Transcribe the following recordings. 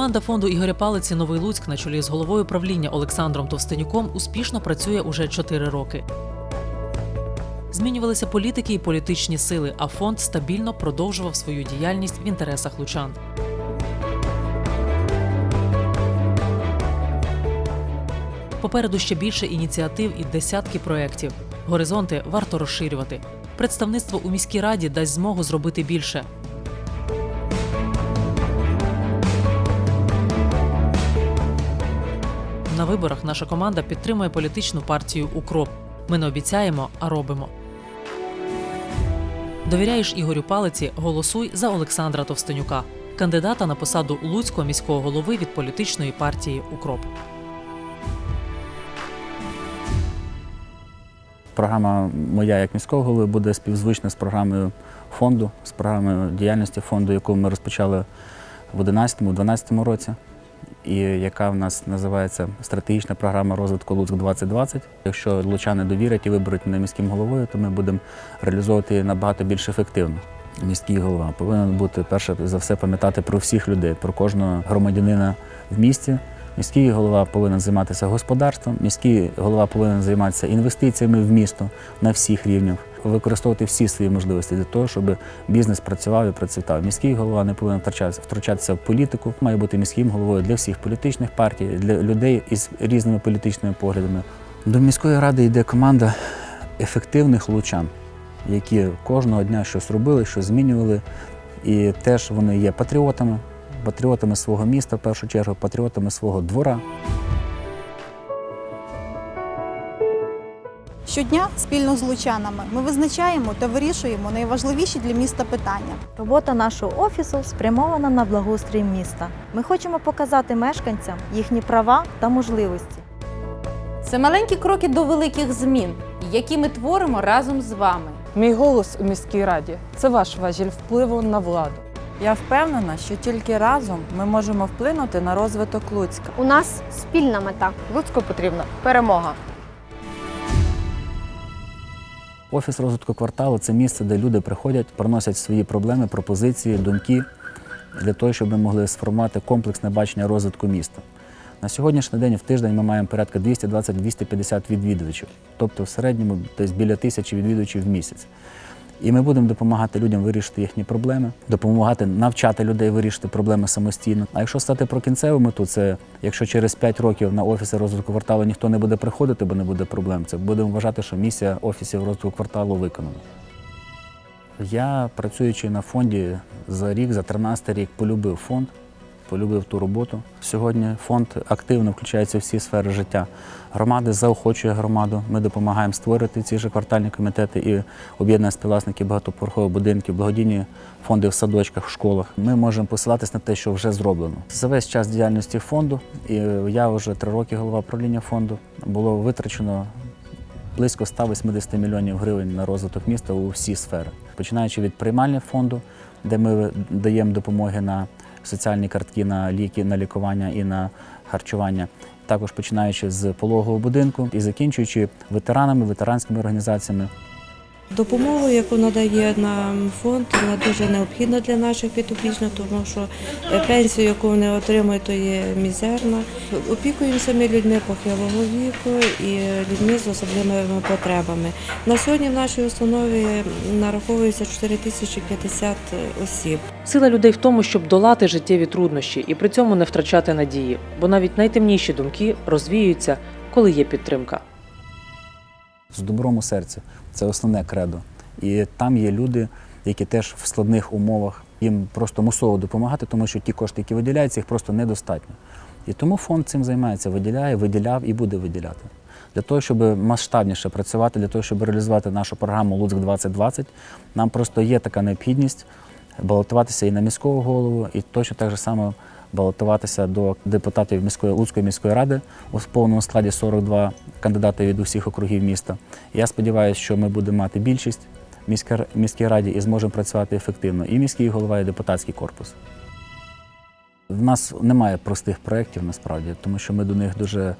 Команда фонду Ігоря Палиці Новий Луцьк на чолі з головою правління Олександром Товстенюком успішно працює уже 4 роки. Змінювалися політики і політичні сили, а фонд стабільно продовжував свою діяльність в інтересах лучан. Попереду ще більше ініціатив і десятки проєктів. Горизонти варто розширювати. Представництво у міській раді дасть змогу зробити більше. На виборах наша команда підтримує політичну партію Укроп. Ми не обіцяємо, а робимо. Довіряєш Ігорю Палиці, голосуй за Олександра Товстенюка, кандидата на посаду Луцького міського голови від політичної партії Укроп. Програма моя як міського голови буде співзвучна з програмою фонду, з програмою діяльності фонду, яку ми розпочали в 2011-2012 році, і яка в нас називається стратегічна програма розвитку Луцьк 2020. Якщо лучани довірять і виберуть мене міським головою, то ми будемо реалізовувати набагато більш ефективно. Міський голова повинен бути перше за все пам'ятати про всіх людей, про кожного громадянина в місті. Міський голова повинен займатися господарством, міський голова повинен займатися інвестиціями в місто на всіх рівнях, використовувати всі свої можливості для того, щоб бізнес працював і процвітав. Міський голова не повинен втручатися, в політику, має бути міським головою для всіх політичних партій, для людей із різними політичними поглядами. До міської ради йде команда ефективних лучан, які кожного дня щось робили, щось змінювали, і теж вони є патріотами патріотами свого міста, в першу чергу, патріотами свого двора. Щодня спільно з лучанами ми визначаємо та вирішуємо найважливіші для міста питання. Робота нашого офісу спрямована на благоустрій міста. Ми хочемо показати мешканцям їхні права та можливості. Це маленькі кроки до великих змін, які ми творимо разом з вами. Мій голос у міській раді це ваш важіль впливу на владу. Я впевнена, що тільки разом ми можемо вплинути на розвиток Луцька. У нас спільна мета. Луцьку потрібна перемога. Офіс розвитку кварталу це місце, де люди приходять, приносять свої проблеми, пропозиції, думки для того, щоб ми могли сформувати комплексне бачення розвитку міста. На сьогоднішній день в тиждень ми маємо порядка 220-250 відвідувачів, тобто в середньому десь біля тисячі відвідувачів в місяць. І ми будемо допомагати людям вирішити їхні проблеми, допомагати навчати людей вирішити проблеми самостійно. А якщо стати про кінцеву мету, це якщо через 5 років на офіси розвитку кварталу ніхто не буде приходити, бо не буде проблем, це будемо вважати, що місія офісів розвитку кварталу виконана. Я, працюючи на фонді за рік, за 13 рік, полюбив фонд, полюбив ту роботу. Сьогодні фонд активно включається в всі сфери життя. Громади заохочує громаду. Ми допомагаємо створити ці ж квартальні комітети і об'єднання співвласників багатоповерхових будинків, благодійні фонди в садочках, в школах. Ми можемо посилатись на те, що вже зроблено. За весь час діяльності фонду, і я вже три роки голова правління фонду, було витрачено близько 180 мільйонів гривень на розвиток міста у всі сфери, починаючи від приймального фонду, де ми даємо допомоги на соціальні картки, на ліки, на лікування і на харчування. Також починаючи з пологового будинку і закінчуючи ветеранами, ветеранськими організаціями. Допомогу, яку надає нам фонд, вона дуже необхідна для наших підопічних, тому що е, пенсію, яку вони отримують, то є мізерна. Опікуємося ми людьми похилого віку і людьми з особливими потребами. На сьогодні в нашій установі нараховується 4050 осіб. Сила людей в тому, щоб долати життєві труднощі і при цьому не втрачати надії, бо навіть найтемніші думки розвіюються, коли є підтримка. З добром у серці. Це основне кредо. І там є люди, які теж в складних умовах їм просто мусово допомагати, тому що ті кошти, які виділяються, їх просто недостатньо. І тому фонд цим займається, виділяє, виділяв і буде виділяти. Для того, щоб масштабніше працювати, для того, щоб реалізувати нашу програму Луцьк 2020, нам просто є така необхідність балотуватися і на міського голову, і точно так же само балотуватися до депутатів міської Луцької міської ради у повному складі 42 кандидати від усіх округів міста. Я сподіваюся, що ми будемо мати більшість в міській раді і зможемо працювати ефективно. І міський голова, і депутатський корпус. В нас немає простих проєктів насправді, тому що ми до них дуже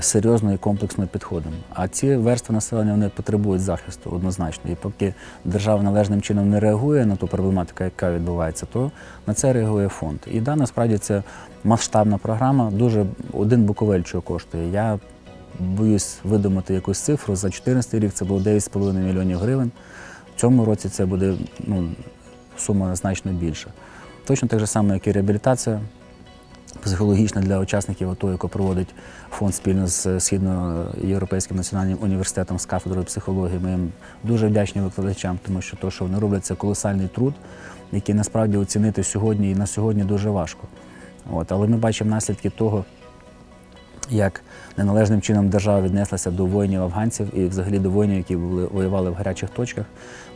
серйозно і комплексно підходимо. А ці верстви населення вони потребують захисту однозначно. І поки держава належним чином не реагує на ту проблематику, яка відбувається, то на це реагує фонд. І да, насправді це масштабна програма, дуже один буковель чого коштує. Я боюсь видумати якусь цифру. За 2014 рік це було 9,5 мільйонів гривень. В цьому році це буде ну, сума значно більша. Точно так же само, як і реабілітація психологічна для учасників АТО, яку проводить фонд спільно з Східноєвропейським національним університетом з кафедрою психології. Ми їм дуже вдячні викладачам, тому що те, що вони роблять, це колосальний труд, який насправді оцінити сьогодні і на сьогодні дуже важко. От, але ми бачимо наслідки того, як неналежним чином держава віднеслася до воїнів афганців і взагалі до воїнів, які були воювали в гарячих точках.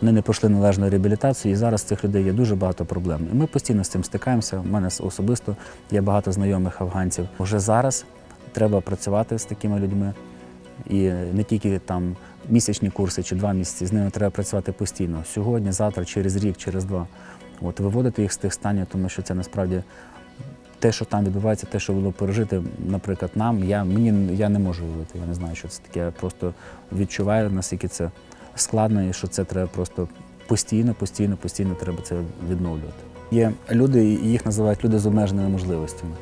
Вони не пройшли належну реабілітацію, і зараз цих людей є дуже багато проблем. І ми постійно з цим стикаємося. У мене особисто є багато знайомих афганців. Вже зараз треба працювати з такими людьми. І не тільки там місячні курси чи два місяці, з ними треба працювати постійно. Сьогодні, завтра, через рік, через два. От виводити їх з тих станів, тому що це насправді те, що там відбувається, те, що було пережити, наприклад, нам, я, мені, я не можу уявити. Я не знаю, що це таке. Я просто відчуваю, наскільки це складно і що це треба просто постійно, постійно, постійно треба це відновлювати. Є люди, їх називають люди з обмеженими можливостями.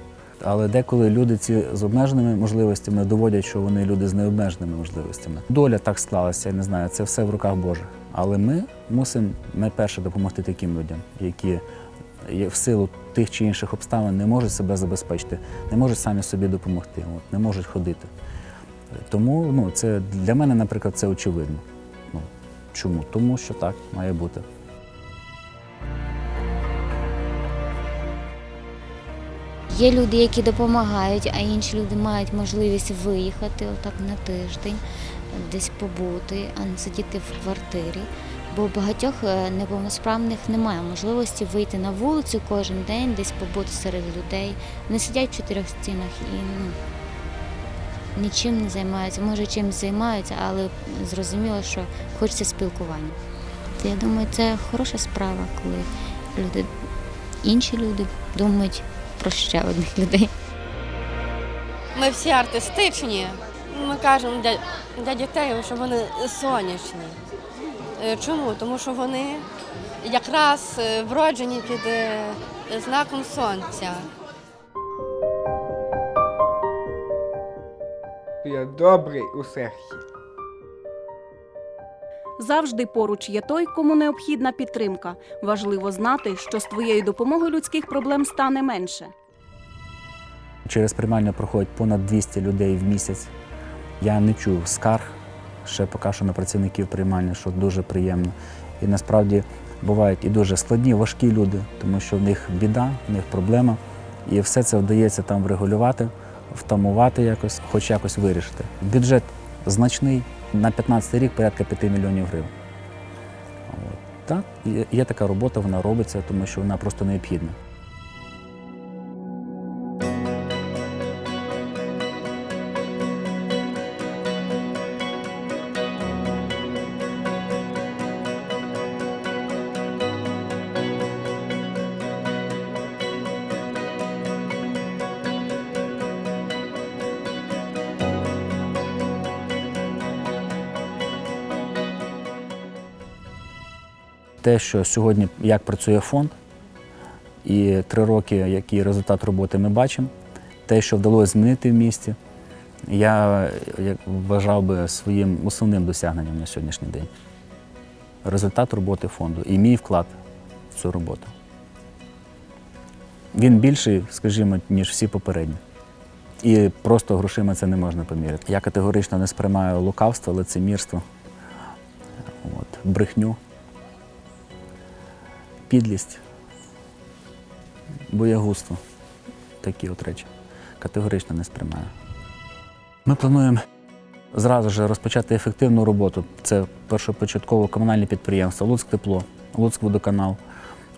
Але деколи люди ці з обмеженими можливостями доводять, що вони люди з необмеженими можливостями. Доля так склалася, я не знаю, це все в руках Божих. Але ми мусимо найперше допомогти таким людям, які в силу тих чи інших обставин не можуть себе забезпечити, не можуть самі собі допомогти, от, не можуть ходити. Тому ну, це для мене, наприклад, це очевидно. Ну, чому? Тому що так має бути. Є люди, які допомагають, а інші люди мають можливість виїхати отак на тиждень, десь побути, а не сидіти в квартирі. Бо багатьох е, неповносправних немає можливості вийти на вулицю кожен день, десь побути серед людей. Вони сидять в чотирьох стінах і ну, нічим не займаються. Може, чимось займаються, але зрозуміло, що хочеться спілкування. То я думаю, це хороша справа, коли люди, інші люди думають про ще одних людей. Ми всі артистичні. Ми кажемо для, для дітей, що вони сонячні. Е, Чому? Тому що вони якраз е, вроджені під е, знаком сонця. Я добрий у серці. Завжди поруч є той, кому необхідна підтримка. Важливо знати, що з твоєю допомогою людських проблем стане менше. Через приймальню проходить понад 200 людей в місяць. Я не чув скарг ще поки що на працівників приймальні, що дуже приємно. І насправді бувають і дуже складні, важкі люди, тому що в них біда, в них проблема. І все це вдається там врегулювати, втамувати якось, хоч якось вирішити. Бюджет значний, на 15 рік порядка 5 мільйонів гривень. Так, є- така робота, вона робиться, тому що вона просто необхідна. Те, що сьогодні як працює фонд, і три роки, який результат роботи ми бачимо, те, що вдалося змінити в місті, я вважав би своїм основним досягненням на сьогоднішній день. Результат роботи фонду і мій вклад в цю роботу. Він більший, скажімо, ніж всі попередні. І просто грошима це не можна поміряти. Я категорично не сприймаю лукавство, лицемірство, от, брехню підлість, боягузтво. Такі от речі. Категорично не сприймаю. Ми плануємо зразу ж розпочати ефективну роботу. Це першопочатково комунальне підприємство, Луцьк тепло, Луцьк водоканал.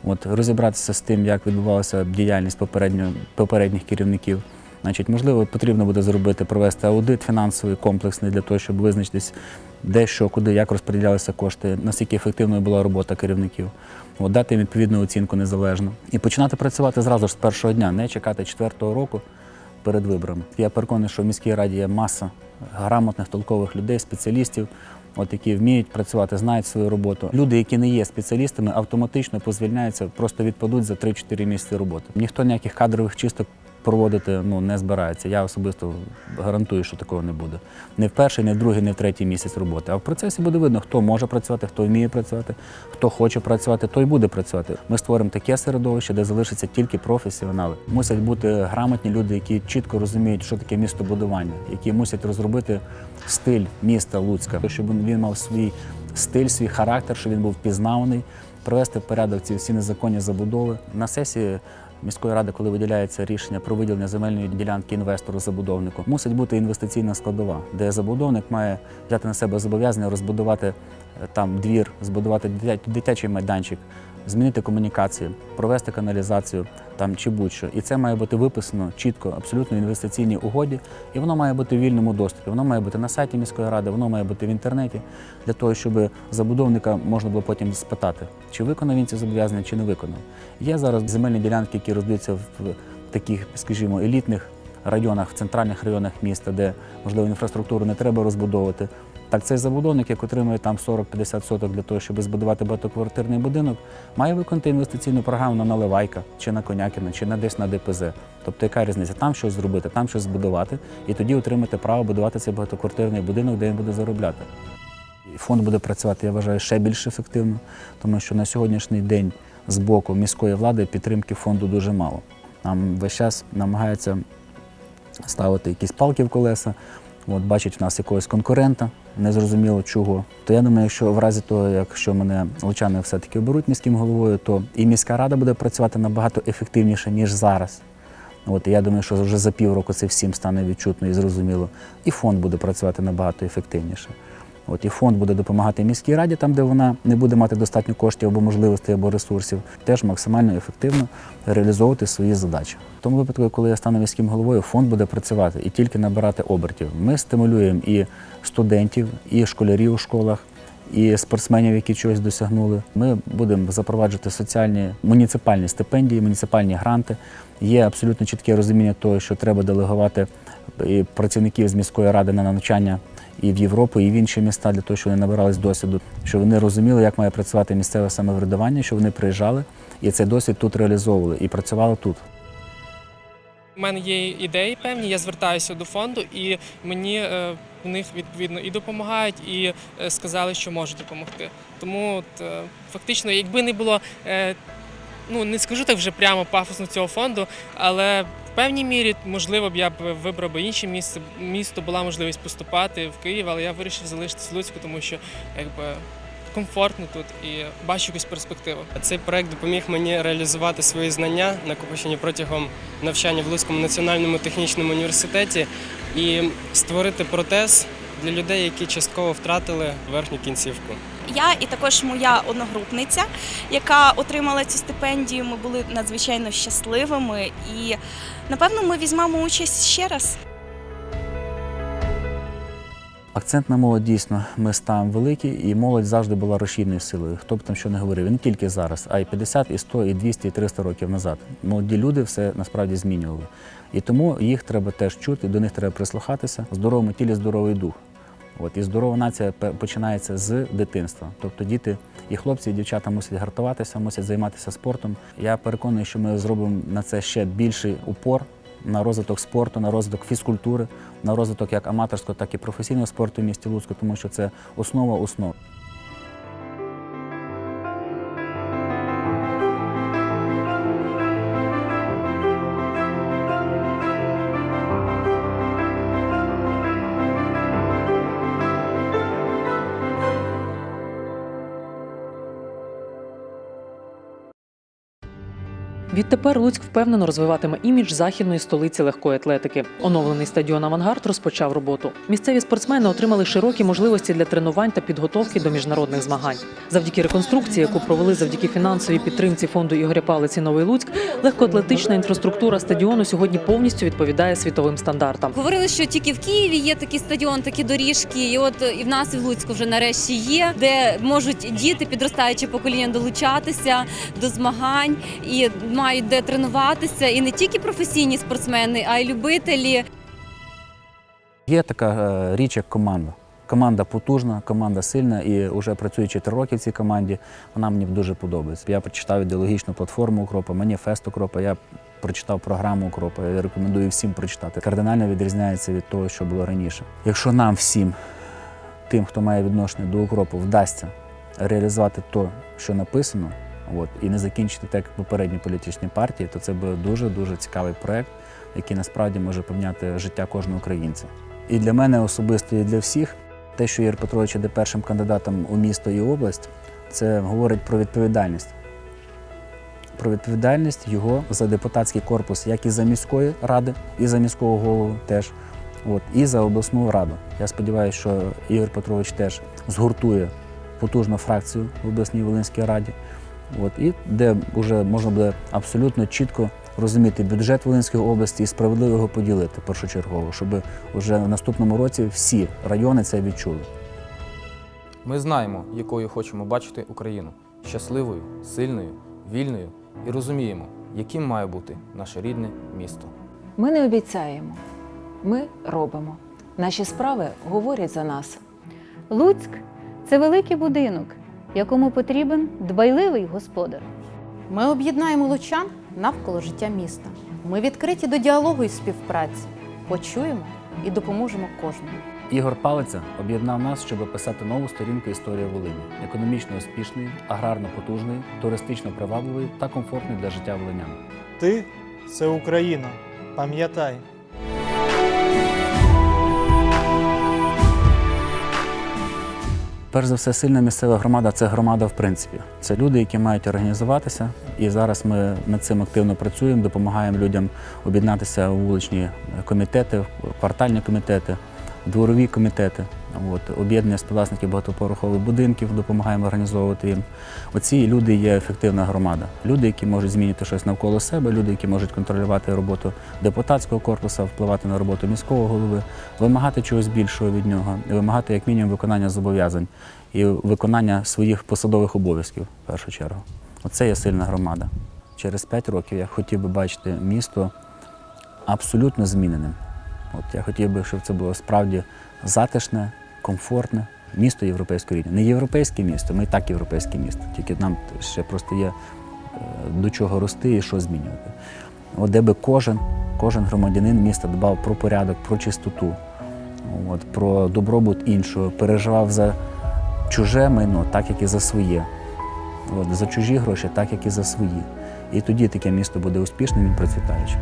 От, розібратися з тим, як відбувалася діяльність попередніх керівників. Значить, можливо, потрібно буде зробити, провести аудит фінансовий, комплексний для того, щоб визначитись, де що, куди, як розподілялися кошти, наскільки ефективною була робота керівників, От, дати їм відповідну оцінку незалежно. І починати працювати зразу ж з першого дня, не чекати четвертого року, перед виборами. Я переконаний, що в міській раді є маса грамотних, толкових людей, спеціалістів, от які вміють працювати, знають свою роботу. Люди, які не є спеціалістами, автоматично позвільняються, просто відпадуть за 3-4 місяці роботи. Ніхто ніяких кадрових чисток проводити ну, не збирається. Я особисто гарантую, що такого не буде. Не в перший, не в другий, не в третій місяць роботи. А в процесі буде видно, хто може працювати, хто вміє працювати, хто хоче працювати, той буде працювати. Ми створимо таке середовище, де залишаться тільки професіонали. Мусять бути грамотні люди, які чітко розуміють, що таке містобудування, які мусять розробити стиль міста Луцька, щоб він мав свій стиль, свій характер, щоб він був впізнаваний, привести в порядок ці всі незаконні забудови. На сесії міської ради, коли виділяється рішення про виділення земельної ділянки інвестору забудовнику, мусить бути інвестиційна складова, де забудовник має взяти на себе зобов'язання розбудувати е, там двір, збудувати дитячий майданчик, змінити комунікації, провести каналізацію там чи будь-що. І це має бути виписано чітко, абсолютно в інвестиційній угоді, і воно має бути в вільному доступі. Воно має бути на сайті міської ради, воно має бути в інтернеті для того, щоб забудовника можна було потім спитати, чи виконав він ці зобов'язання, чи не виконав. Є зараз земельні ділянки, які роздаються в таких, скажімо, елітних районах, в центральних районах міста, де можливо інфраструктуру не треба розбудовувати. Так, цей забудовник, як отримує там 40-50 соток для того, щоб збудувати багатоквартирний будинок, має виконати інвестиційну програму на Наливайка, чи на Конякіна, чи на десь на ДПЗ. Тобто, яка різниця? Там щось зробити, там щось збудувати, і тоді отримати право будувати цей багатоквартирний будинок, де він буде заробляти. Фонд буде працювати, я вважаю, ще більш ефективно, тому що на сьогоднішній день з боку міської влади підтримки фонду дуже мало. Нам весь час намагаються ставити якісь палки в колеса, от бачить в нас якогось конкурента, незрозуміло чого. То я думаю, якщо в разі того, якщо мене лучани все-таки оберуть міським головою, то і міська рада буде працювати набагато ефективніше, ніж зараз. От я думаю, що вже за півроку це всім стане відчутно і зрозуміло. І фонд буде працювати набагато ефективніше. От і фонд буде допомагати міській раді, там, де вона не буде мати достатньо коштів або можливостей, або ресурсів, теж максимально ефективно реалізовувати свої задачі. В тому випадку, коли я стану міським головою, фонд буде працювати і тільки набирати обертів. Ми стимулюємо і студентів, і школярів у школах, і спортсменів, які чогось досягнули. Ми будемо запроваджувати соціальні муніципальні стипендії, муніципальні гранти. Є абсолютно чітке розуміння того, що треба делегувати працівників з міської ради на навчання і в Європу, і в інші міста для того, щоб вони набирались досвіду, щоб вони розуміли, як має працювати місцеве самоврядування, щоб вони приїжджали і цей досвід тут реалізовували і працювали тут. У мене є ідеї певні, я звертаюся до фонду, і мені е, в них відповідно і допомагають, і е, сказали, що можуть допомогти. Тому от, е, фактично, якби не було, ну не скажу так вже прямо пафосно цього фонду, але в певній мірі, можливо, б я б вибрав би інше місце. Місто була можливість поступати в Київ, але я вирішив залишитися в Луцьку, тому що якби комфортно тут і бачу якусь перспективу. Цей проект допоміг мені реалізувати свої знання, накопичені протягом навчання в Луцькому національному технічному університеті, і створити протез для людей, які частково втратили верхню кінцівку. Я і також моя одногрупниця, яка отримала цю стипендію. Ми були надзвичайно щасливими, і напевно ми візьмемо участь ще раз. Акцент на молодь дійсно ми ставимо великий, і молодь завжди була рушійною силою. Хто б там що не говорив, і не тільки зараз, а й 50, і 100, і 200, і 300 років назад. Молоді люди все насправді змінювали. І тому їх треба теж чути, до них треба прислухатися. Здоровому тілі здоровий дух. От і здорова нація починається з дитинства. Тобто діти і хлопці, і дівчата мусять гартуватися, мусять займатися спортом. Я переконаний, що ми зробимо на це ще більший упор на розвиток спорту, на розвиток фізкультури, на розвиток як аматорського, так і професійного спорту в місті Луцьку, тому що це основа основ. Відтепер Луцьк впевнено розвиватиме імідж західної столиці легкої атлетики. Оновлений стадіон Авангард розпочав роботу. Місцеві спортсмени отримали широкі можливості для тренувань та підготовки до міжнародних змагань. Завдяки реконструкції, яку провели завдяки фінансовій підтримці фонду Ігоря Палиці Новий Луцьк, легкоатлетична інфраструктура стадіону сьогодні повністю відповідає світовим стандартам. Говорили, що тільки в Києві є такий стадіон, такі доріжки, і от і в нас і в Луцьку вже нарешті є, де можуть діти, підростаюче покоління долучатися до змагань і мають де тренуватися, і не тільки професійні спортсмени, а й любителі. Є така е, річ, як команда. Команда потужна, команда сильна, і вже працюючи три роки в цій команді, вона мені дуже подобається. Я прочитав ідеологічну платформу Укропа, маніфест Укропа, я прочитав програму Укропа. Я рекомендую всім прочитати. Кардинально відрізняється від того, що було раніше. Якщо нам всім, тим, хто має відношення до Укропу, вдасться реалізувати те, що написано, от, і не закінчити так, як попередні політичні партії, то це буде дуже-дуже цікавий проект, який насправді може поміняти життя кожного українця. І для мене особисто, і для всіх, те, що Ігор Петрович іде першим кандидатом у місто і область, це говорить про відповідальність. Про відповідальність його за депутатський корпус, як і за міської ради, і за міського голову теж, от, і за обласну раду. Я сподіваюся, що Ігор Петрович теж згуртує потужну фракцію в обласній Волинській раді, от, і де вже можна буде абсолютно чітко розуміти бюджет Волинської області і справедливо його поділити першочергово, щоб вже в наступному році всі райони це відчули. Ми знаємо, якою хочемо бачити Україну щасливою, сильною, вільною і розуміємо, яким має бути наше рідне місто. Ми не обіцяємо, ми робимо. Наші справи говорять за нас. Луцьк це великий будинок, якому потрібен дбайливий господар. Ми об'єднаємо лучан навколо життя міста. Ми відкриті до діалогу і співпраці. Почуємо і допоможемо кожному. Ігор Палиця об'єднав нас, щоб описати нову сторінку історії Волині, економічно успішної, аграрно потужної, туристично привабливої та комфортної для життя волинян. Ти це Україна. Пам'ятай. Перш за все, сильна місцева громада це громада в принципі. Це люди, які мають організуватися. І зараз ми над цим активно працюємо, допомагаємо людям об'єднатися у вуличні комітети, квартальні комітети, дворові комітети. Об'єднання співвласників багатоповерхових будинків, допомагаємо організовувати їм. Оці люди є ефективна громада. Люди, які можуть змінити щось навколо себе, люди, які можуть контролювати роботу депутатського корпусу, впливати на роботу міського голови, вимагати чогось більшого від нього, вимагати як мінімум виконання зобов'язань і виконання своїх посадових обов'язків в першу чергу. Оце є сильна громада. Через п'ять років я хотів би бачити місто абсолютно зміненим. От я хотів би, щоб це було справді затишне, комфортне місто європейського рівня. Не європейське місто, ми так європейське місто. Тільки нам ще просто є е, до чого рости і що змінювати. От де би кожен, кожен громадянин міста дбав про порядок, про чистоту, от, про добробут іншого, переживав за чуже майно, так як і за своє. От, за чужі гроші, так як і за свої. І тоді таке місто буде успішним і процвітаючим.